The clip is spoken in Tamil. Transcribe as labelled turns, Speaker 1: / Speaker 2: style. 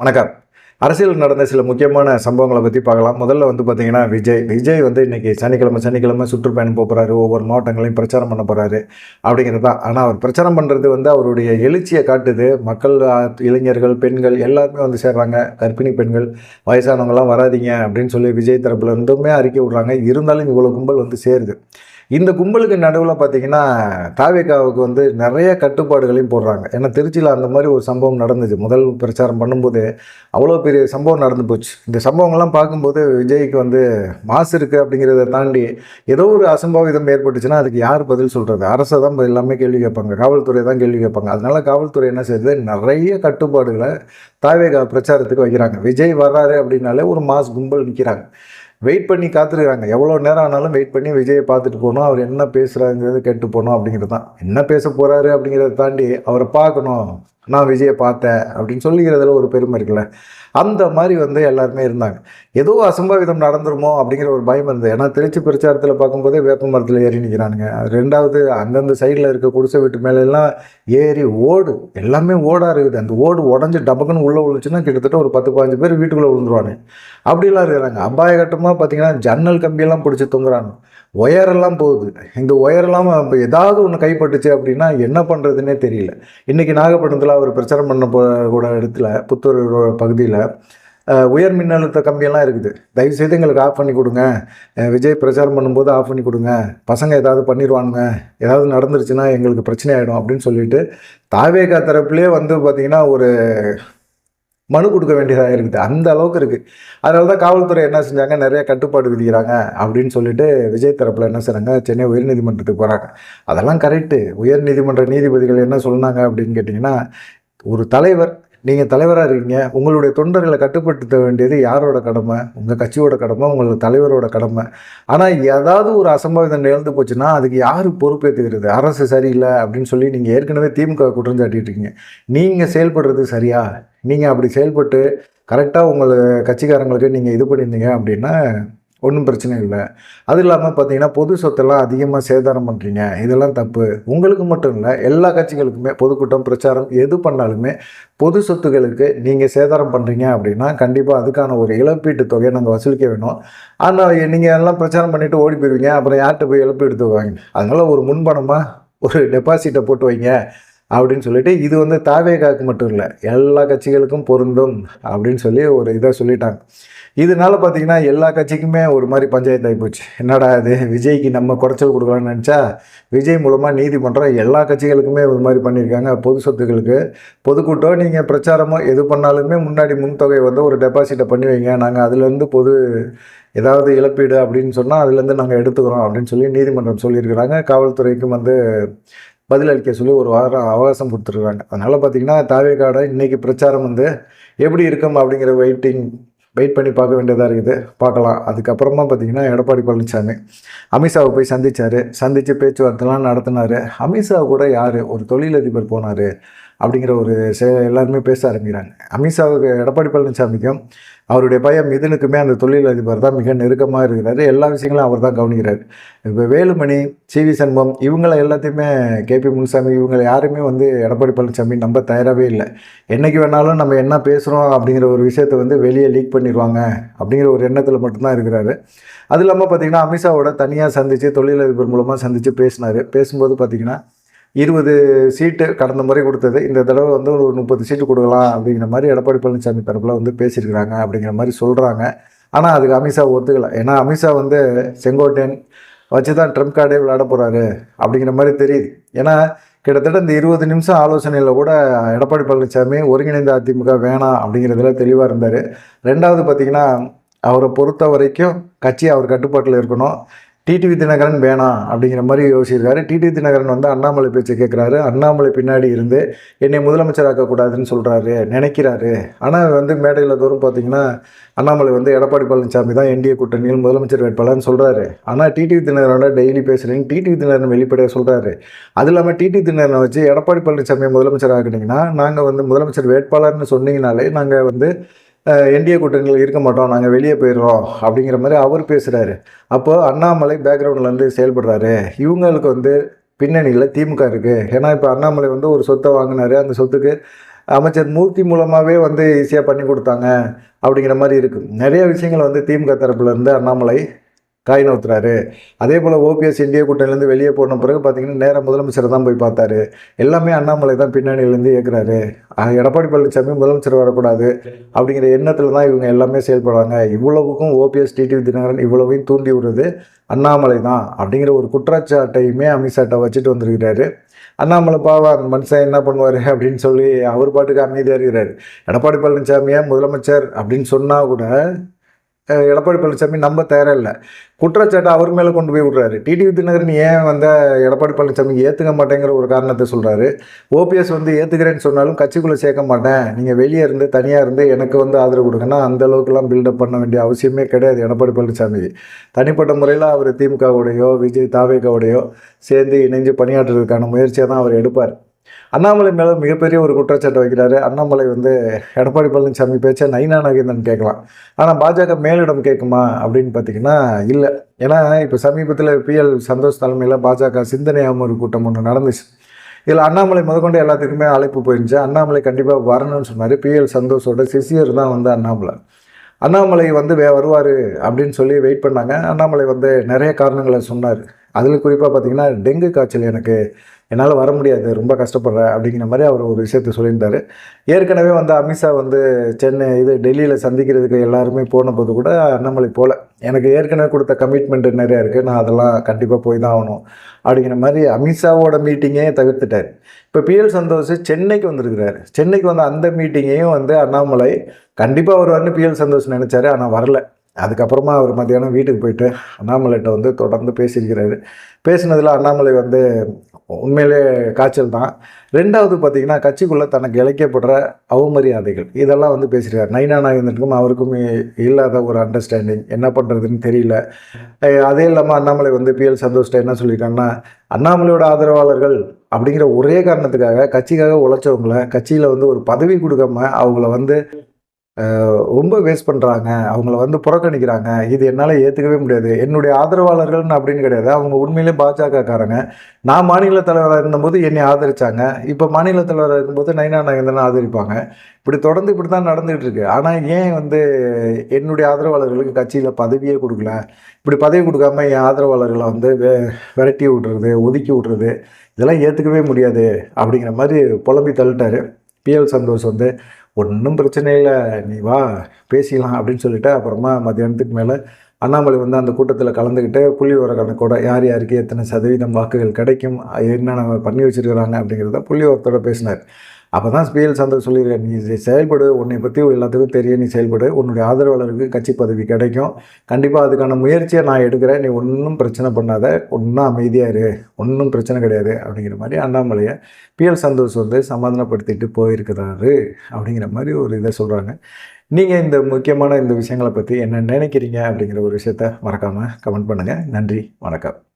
Speaker 1: வணக்கம். அரசியல் நடந்த சில முக்கியமான சம்பவங்களை பற்றி பார்க்கலாம். முதல்ல வந்து பார்த்தீங்கன்னா விஜய். விஜய் வந்து இன்னைக்கு சனிக்கிழமை சனிக்கிழமை சுற்றுப்பயணம் போகிறாரு ஒவ்வொரு மாவட்டங்களையும் பிரச்சாரம் பண்ண போகிறாரு அப்படிங்கிறது தான். ஆனால் அவர் பிரச்சாரம் பண்ணுறது வந்து அவருடைய எழுச்சியை காட்டுது. மக்கள் இளைஞர்கள் பெண்கள் எல்லாருமே வந்து சேர்றாங்க. கர்ப்பிணி பெண்கள் வயசானவங்கள்லாம் வராதிங்க அப்படின்னு சொல்லி விஜய் தரப்புல இருந்துமே அறிக்கை விட்றாங்க. இருந்தாலும் இவ்வளோ கும்பல் வந்து சேருது. இந்த கும்பலுக்கு நடுவில் பார்த்தீங்கன்னா தாவேகாவுக்கு வந்து நிறைய கட்டுப்பாடுகளையும் போடுறாங்க. ஏன்னா திருச்சியில் அந்த மாதிரி ஒரு சம்பவம் நடந்துச்சு. முதல் பிரச்சாரம் பண்ணும்போது அவ்வளோ பெரிய சம்பவம் நடந்து போச்சு. இந்த சம்பவங்கள்லாம் பார்க்கும்போது விஜய்க்கு வந்து மாசு இருக்குது அப்படிங்கிறத தாண்டி ஏதோ ஒரு அசம்பாவிதம் ஏற்பட்டுச்சுன்னா அதுக்கு யார் பதில் சொல்கிறது அரசை தான் எல்லாமே கேள்வி கேட்பாங்க. காவல்துறை தான் கேள்வி கேட்பாங்க. அதனால காவல்துறை என்ன செய்யுது? நிறைய கட்டுப்பாடுகளை தாவேகா பிரச்சாரத்துக்கு வைக்கிறாங்க. விஜய் வர்றாரு அப்படின்னாலே ஒரு மாஸ் கும்பல் நிற்கிறாங்க வெயிட் பண்ணி காத்திருக்கிறாங்க. எவ்வளோ நேரம் ஆனாலும் வெயிட் பண்ணி விஜயை பார்த்துட்டு போகணும். அவர் என்ன பேசுகிறாங்கிறது கேட்டு போகணும் அப்படிங்கிறது தான். என்ன பேச போகிறாரு அப்படிங்கிறத தாண்டி அவரை பார்க்கணும். நான் விஜயை பார்த்தேன் அப்படின்னு சொல்லிக்கிறதுல ஒரு பெருமை இருக்குல்ல? அந்த மாதிரி வந்து எல்லாருமே இருந்தாங்க. ஏதோ அசம்பாவிதம் நடந்துருமோ அப்படிங்கிற ஒரு பயம் இருந்தது. ஏன்னா திருச்சி பிரச்சாரத்தில் பார்க்கும்போதே வேப்ப மரத்தில் ஏறி நிற்கிறானுங்க ரெண்டாவது அந்தந்த சைடில் இருக்க குடிசை வீட்டு மேலெல்லாம் ஏறி ஓடு. எல்லாமே ஓடாக இருக்குது. அந்த ஓடு உடஞ்சி டபக்குன்னு உள்ளே விழுச்சுன்னா கிட்டத்தட்ட ஒரு பத்து பதினஞ்சு பேர் வீட்டுக்குள்ளே விழுந்துருவானு அப்படிலாம் இருக்கிறாங்க. அபாயகட்டமாக பார்த்தீங்கன்னா ஜன்னல் கம்பியெல்லாம் பிடிச்சி தொங்குறாங்க ஒயரெல்லாம் போகுது. இந்த ஒயரெல்லாம் இப்போ ஏதாவது ஒன்று கைப்பட்டுச்சு அப்படின்னா என்ன பண்ணுறதுன்னே தெரியல. இன்றைக்கி நாகப்பட்டினத்தில் அவர் பிரச்சாரம் பண்ண போ கூட இடத்துல புத்தூர் பகுதியில் உயர் மின்னழுத்த கம்பியெல்லாம் இருக்குது. தயவுசெய்து எங்களுக்கு ஆஃப் பண்ணி கொடுங்க. விஜய் பிரச்சாரம் பண்ணும்போது ஆஃப் பண்ணி கொடுங்க. பசங்க ஏதாவது பண்ணிடுவானுங்க ஏதாவது நடந்துருச்சுன்னா எங்களுக்கு பிரச்சனை ஆகிடும் அப்படின்னு சொல்லிட்டு தாவேகா தரப்புலேயே வந்து பார்த்திங்கன்னா ஒரு மனு கொடுக்க வேண்டியதாக இருக்குது. அந்த அளவுக்கு இருக்குது அதனால தான் காவல்துறை என்ன செஞ்சாங்க? நிறைய கட்டுப்பாடு விதிக்கிறாங்க அப்படின்னு சொல்லிட்டு விஜய் தரப்பில் என்ன செய்கிறாங்க சென்னை உயர்நீதிமன்றத்துக்கு போகிறாங்க அதெல்லாம் கரெக்டு உயர்நீதிமன்ற நீதிபதிகள் என்ன சொன்னாங்க அப்படின்னு கேட்டிங்கன்னா ஒரு தலைவர் நீங்கள் தலைவராக இருக்கீங்க. உங்களுடைய தொண்டர்களை கட்டுப்படுத்த வேண்டியது யாரோட கடமை? உங்கள் கட்சியோட கடமை உங்களுக்கு தலைவரோட கடமை. ஆனால் ஏதாவது ஒரு அசம்பாவிதம் நிகழ்ந்து போச்சுன்னா அதுக்கு யார் பொறுப்பேற்றுக்கிறது அரசு சரியில்லை அப்படின்னு சொல்லி நீங்கள் ஏற்கனவே திமுக குற்றம் சாட்டிட்டு இருக்கீங்க நீங்கள் செயல்படுறது சரியா? நீங்கள் அப்படி செயல்பட்டு கரெக்டாக உங்கள் கட்சிக்காரங்களுக்கு நீங்கள் இது பண்ணியிருந்தீங்க அப்படின்னா ஒன்றும் பிரச்சனை இல்லை. அது இல்லாமல் பார்த்தீங்கன்னா பொது சொத்தெல்லாம் அதிகமாக சேதாரம் பண்ணுறீங்க இதெல்லாம் தப்பு. உங்களுக்கு மட்டும் இல்லை எல்லா கட்சிகளுக்குமே பொதுக்கூட்டம் பிரச்சாரம் எது பண்ணாலுமே பொது சொத்துக்களுக்கு நீங்கள் சேதாரம் பண்ணுறீங்க அப்படின்னா கண்டிப்பாக அதுக்கான ஒரு இழப்பீட்டு தொகையை நாங்கள் வசூலிக்க வேணும். ஆனால் நீங்கள் எல்லாம் பிரச்சாரம் பண்ணிவிட்டு ஓடி போயிடுவீங்க அப்புறம் யார்கிட்ட போய் இழப்பீடு தருவாங்க அதனால் ஒரு முன்பணமாக ஒரு டெபாசிட்டை போட்டு வைங்க. அப்படின்னு சொல்லிட்டு இது வந்து தாவேகாக்கு மட்டும் இல்லை எல்லா கட்சிகளுக்கும் பொருந்தும் அப்படின்னு சொல்லி ஒரு இதை சொல்லிட்டாங்க. இதனால பார்த்தீங்கன்னா எல்லா கட்சிக்குமே ஒரு மாதிரி பஞ்சாயத்து ஆகிப்போச்சு என்னடா இது விஜய்க்கு நம்ம குறைச்சல் கொடுக்கலாம்னு நினச்சா விஜய் மூலமாக நீதிமன்றம் எல்லா கட்சிகளுக்குமே ஒரு மாதிரி பண்ணியிருக்காங்க. பொது சொத்துக்களுக்கு பொதுக்கூட்டம் நீங்கள் பிரச்சாரமோ எது பண்ணாலுமே முன்னாடி முன்தொகை வந்து ஒரு டெபாசிட்டை பண்ணி வைங்க. நாங்கள் அதுலேருந்து பொது ஏதாவது இழப்பீடு அப்படின்னு சொன்னால் அதுலேருந்து நாங்கள் எடுத்துக்கிறோம் அப்படின்னு சொல்லி நீதிமன்றம் சொல்லியிருக்கிறாங்க. காவல்துறைக்கும் வந்து பதிலளிக்க சொல்லி ஒரு வாரம் அவகாசம் கொடுத்துருக்காங்க. அதனால் பார்த்தீங்கன்னா தாவேக்காடை இன்றைக்கி பிரச்சாரம் வந்து எப்படி இருக்கும் அப்படிங்கிற வெயிட்டிங் வெயிட் பண்ணி பார்க்க வேண்டியதாக இருக்குது. பார்க்கலாம். அதுக்கப்புறமா பார்த்தீங்கன்னா எடப்பாடி பழனிசாமி அமித்ஷாவை போய் சந்திச்சார். சந்தித்து பேச்சுவார்த்தைலாம் நடத்தினார். அமித்ஷா கூட யார்? ஒரு தொழிலதிபர் போனார். அப்படிங்கிற ஒரு சே எல்லாருமே பேச ஆரம்பிக்கிறாங்க. அமித்ஷாவுக்கு எடப்பாடி பழனிசாமிக்கும் அவருடைய பையன் மிதுனுக்குமே அந்த தொழிலதிபர் தான் மிக நெருக்கமாக இருக்கிறாரு. எல்லா விஷயங்களும் அவர் தான் கவனிக்கிறார். இப்போ வேலுமணி சிவி சண்முகம் இவங்கள எல்லாத்தையுமே கே பி முனுசாமி இவங்க யாருமே வந்து எடப்பாடி பழனிசாமி நம்ப தயாராகவே இல்லை. என்றைக்கு வேணாலும் நம்ம என்ன பேசுகிறோம் அப்படிங்கிற ஒரு விஷயத்தை வந்து வெளியே லீக் பண்ணிடுவாங்க அப்படிங்கிற ஒரு எண்ணத்தில் மட்டும்தான் இருக்கிறாரு. அது இல்லாமல் பார்த்தீங்கன்னா அமித்ஷாவோட தனியாக சந்தித்து தொழிலதிபர் மூலமாக சந்தித்து பேசினார். பேசும்போது பார்த்தீங்கன்னா இருபது சீட்டு கடந்த முறை கொடுத்தது. இந்த தடவை வந்து ஒரு முப்பது சீட்டு கொடுக்கலாம் அப்படிங்கிற மாதிரி எடப்பாடி பழனிசாமி தரப்பில் வந்து பேசியிருக்கிறாங்க அப்படிங்கிற மாதிரி சொல்கிறாங்க ஆனால் அதுக்கு அமித்ஷா ஒத்துக்கலை. ஏன்னா அமித்ஷா வந்து செங்கோட்டையன் வச்சு தான் ட்ரம்ப் கார்டே விளையாட போகிறாரு அப்படிங்கிற மாதிரி தெரியுது. ஏன்னா கிட்டத்தட்ட இந்த இருபது நிமிஷம் ஆலோசனையில் கூட எடப்பாடி பழனிசாமி ஒருங்கிணைந்த அதிமுக வேணாம் அப்படிங்கிறதுல தெளிவாக இருந்தார். ரெண்டாவது பார்த்தீங்கன்னா அவரை பொறுத்த வரைக்கும் கட்சி அவர் கட்டுப்பாட்டில் இருக்கணும். டிடிவி தினகரன் வேணாம் அப்படிங்கிற மாதிரி யோசிச்சிருக்காரு. டிடிவி தினகரன் வந்து அண்ணாமலை பேச்சை கேட்குறாரு அண்ணாமலை பின்னாடி இருந்து என்னை முதலமைச்சராக்கக்கூடாதுன்னு சொல்கிறாரு நினைக்கிறாரு. ஆனால் வந்து மேடையில் தோறும் பார்த்தீங்கன்னா அண்ணாமலை வந்து எடப்பாடி பழனிசாமி தான் என்டிஏ கூட்டணியில் முதலமைச்சர் வேட்பாளர்னு சொல்கிறாரு ஆனால் டிடிவி தினகரனோட டெய்லி பேசுகிறேன்னு டிடிவி தினகரன் வெளிப்படையாக சொல்கிறாரு அது இல்லாமல் டிடிவி தினகரனை வச்சு எடப்பாடி பழனிசாமியை முதலமைச்சர் ஆக்குனீங்கன்னா நாங்கள் வந்து முதலமைச்சர் வேட்பாளர்னு சொன்னீங்கனாலே நாங்கள் வந்து என்டிஏ கூட்டணியில் இருக்க மாட்டோம் நாங்கள் வெளியே போயிடுறோம் அப்படிங்கிற மாதிரி அவர் பேசுகிறாரு அப்போ அண்ணாமலை பேக்ரவுண்ட்லேருந்து செயல்படுறாரு. இவங்களுக்கு வந்து பின்னணியில் திமுக இருக்குது ஏன்னா இப்போ அண்ணாமலை வந்து ஒரு சொத்தை வாங்கினாரு. அந்த சொத்துக்கு அமைச்சர் மூர்த்தி மூலமாகவே வந்து ஈஸியாக பண்ணி கொடுத்தாங்க அப்படிங்கிற மாதிரி இருக்குது நிறைய விஷயங்கள் வந்து திமுக தரப்புலேருந்து அண்ணாமலை காய் நவுத்துறாரு. அதே போல் ஓபிஎஸ் இந்திய கூட்டணிலேருந்து வெளியே போன பிறகு பார்த்தீங்கன்னா நேராக முதலமைச்சர் தான் போய் பார்த்தாரு. எல்லாமே அண்ணாமலை தான் பின்னணியிலேருந்து இயக்குறாரு. எடப்பாடி பழனிசாமி முதலமைச்சர் வரக்கூடாது அப்படிங்கிற எண்ணத்தில் தான் இவங்க எல்லாமே செயல்படுறாங்க. இவ்வளவுக்கும் ஓபிஎஸ் டிடிவி தினகரன் இவ்வளவையும் தூண்டி விடுறது அண்ணாமலை தான் அப்படிங்கிற ஒரு குற்றச்சாட்டையுமே அமித்ஷாட்டை வச்சுட்டு வந்திருக்கிறாரு. அண்ணாமலை பாவா அந்த மனுஷன் என்ன பண்ணுவார் அப்படின்னு சொல்லி அவர் பாட்டுக்கு அமைதியாக இருக்கிறாரு. எடப்பாடி பழனிசாமியை முதலமைச்சர் அப்படின்னு சொன்னால் கூட எடப்பாடி பழனிசாமி நம்ப தயாரில்லை. குற்றச்சாட்டை அவர் மேலே கொண்டு போய் விட்றாரு. டிடிவி தினகரன் ஏன் வந்து எடப்பாடி பழனிசாமி ஏற்றுக்க மாட்டேங்கிற ஒரு காரணத்தை சொல்கிறாரு ஓபிஎஸ் வந்து ஏற்றுக்கிறேன்னு சொன்னாலும் கட்சிக்குள்ளே சேர்க்க மாட்டேன். நீங்கள் வெளியே இருந்து தனியாக இருந்து எனக்கு வந்து ஆதரவு கொடுங்கன்னா அந்த அளவுக்குலாம் பில்டப் பண்ண வேண்டிய அவசியமே கிடையாது எடப்பாடி பழனிசாமி. தனிப்பட்ட முறையில் அவர் திமுகவுடையோ விஜய் தாவேகாவுடையோ சேர்ந்து இணைஞ்சு பணியாற்றுறதுக்கான முயற்சியை தான் அவர் எடுப்பார். அண்ணாமலை மேலே மிகப்பெரிய ஒரு குற்றச்சாட்டை வைக்கிறாரு. அண்ணாமலை வந்து எடப்பாடி பழனிசாமி பேச்சை நைனா நகேந்தன் கேட்கலாம். ஆனால் பாஜக மேலிடம் கேட்குமா அப்படின்னு பார்த்தீங்கன்னா இல்லை. ஏன்னா இப்போ சமீபத்தில் பிஎல் சந்தோஷ் தலைமையில் பாஜக சிந்தனையாகவும் ஒரு கூட்டம் ஒன்று நடந்துச்சு. இதில் அண்ணாமலை முதற்கொண்டு எல்லாத்துக்குமே அழைப்பு போயிருந்துச்சு. அண்ணாமலை கண்டிப்பாக வரணும்னு சொன்னார். பிஎல் சந்தோஷோட சிசியர் தான் வந்து அண்ணாமலை. அண்ணாமலை வந்து வே வருவார் அப்படின்னு சொல்லி வெயிட் பண்ணாங்க. அண்ணாமலை வந்து நிறைய காரணங்களை சொன்னார். அதில் குறிப்பாக பார்த்தீங்கன்னா டெங்கு காய்ச்சல் எனக்கு என்னால் வர முடியாது ரொம்ப கஷ்டப்படுறேன் அப்படிங்கிற மாதிரி அவர் ஒரு விஷயத்த சொல்லியிருந்தார். ஏற்கனவே வந்து அமித்ஷா வந்து சென்னை இது டெல்லியில் சந்திக்கிறதுக்கு எல்லாருமே போன போது கூட அண்ணாமலை போகல எனக்கு ஏற்கனவே கொடுத்த கமிட்மெண்ட் நிறையா இருக்குது நான் அதெல்லாம் கண்டிப்பாக போய் தான் ஆகணும் அப்படிங்கிற மாதிரி அமித்ஷாவோட மீட்டிங்கே தவிர்த்துட்டார். இப்போ பிஎல் சந்தோஷ் சென்னைக்கு வந்திருக்கிறார். சென்னைக்கு வந்த அந்த மீட்டிங்கையும் வந்து அண்ணாமலை கண்டிப்பாக வருவார்னு பிஎல் சந்தோஷ் நினச்சாரு ஆனால் வரல. அதுக்கப்புறமா அவர் மத்தியானம் வீட்டுக்கு போயிட்டு அண்ணாமலைகிட்ட வந்து தொடர்ந்து பேசியிருக்கிறாரு. பேசினதில் அண்ணாமலை வந்து உண்மையிலே காய்ச்சல் தான். ரெண்டாவது பார்த்தீங்கன்னா கட்சிக்குள்ளே தனக்கு இழைக்கப்படுற அவமரியாதைகள் இதெல்லாம் வந்து பேசியிருக்காரு. நைனா நாகேந்திரனுக்கும் அவருக்கும் இல்லாத ஒரு அண்டர்ஸ்டாண்டிங் என்ன பண்ணுறதுன்னு தெரியல. அதே இல்லாமல் அண்ணாமலை வந்து பிஎல் சந்தோஷ்ட என்ன சொல்லியிருக்காங்கன்னா அண்ணாமலையோட ஆதரவாளர்கள் அப்படிங்கிற ஒரே காரணத்துக்காக கட்சிக்காக உழைச்சவங்கள கட்சியில் வந்து ஒரு பதவி கொடுக்காம அவங்கள வந்து ரொம்ப வேஸ்ட் பண்ணுறாங்க அவங்கள வந்து புறக்கணிக்கிறாங்க. இது என்னால் ஏற்றுக்கவே முடியாது. என்னுடைய ஆதரவாளர்கள்னு அப்படின்னு கிடையாது. அவங்க உண்மையிலே பாஜகக்காரங்க. நான் மாநில தலைவராக இருந்தபோது என்னை ஆதரித்தாங்க இப்போ மாநில தலைவராக இருக்கும்போது நைனா நாகேந்திரன் ஆதரிப்பாங்க. இப்படி தொடர்ந்து இப்படி தான் நடந்துகிட்டு இருக்கு. ஆனால் ஏன் வந்து என்னுடைய ஆதரவாளர்களுக்கு கட்சியில் பதவியே கொடுக்கல? இப்படி பதவி கொடுக்காம என் ஆதரவாளர்களை வந்து வெ விரட்டி விட்றது ஒதுக்கி விட்றது இதெல்லாம் ஏற்றுக்கவே முடியாது. அப்படிங்கிற மாதிரி புலம்பி தள்ளிட்டாரு. பிஎல் சந்தோஷ் வந்து ஒன்றும் பிரச்சனை இல்லை. நீ வா பேசிக்கலாம் அப்படின்னு சொல்லிட்டு அப்புறமா மத்தியானத்துக்கு மேலே அண்ணாமலை வந்து அந்த கூட்டத்தில் கலந்துக்கிட்டு புள்ளி விவர கணக்கோட யார் யாருக்கு எத்தனை சதவீதம் வாக்குகள் கிடைக்கும் என்னென்ன பண்ணி வச்சிருக்கிறாங்க அப்படிங்கிறத புள்ளி விவரத்தோட பேசினார். அப்போ தான் பிஎல் சந்தர் சொல்லியிருக்காரு. நீ செயல்படு உன்னை பற்றி எல்லாத்துக்கும் தெரியும் நீ செயல்படு உன்னுடைய ஆதரவாளருக்கு கட்சி பதவி கிடைக்கும். கண்டிப்பாக அதுக்கான முயற்சியை நான் எடுக்கிறேன். நீ ஒன்றும் பிரச்சனை பண்ணாத. ஒன்றும் அமைதியாக இரு. ஒன்றும் பிரச்சனை கிடையாது. அப்படிங்கிற மாதிரி அண்ணாமலையை பிஎல் சந்தோஷ் வந்து சமாதானப்படுத்திட்டு போயிருக்கிறாரு. அப்படிங்கிற மாதிரி ஒரு இதை சொல்கிறாங்க நீங்கள் இந்த முக்கியமான இந்த விஷயங்களை பற்றி என்ன நினைக்கிறீங்க அப்படிங்கிற ஒரு விஷயத்த மறக்காமல் கமெண்ட் பண்ணுங்கள் நன்றி. வணக்கம்.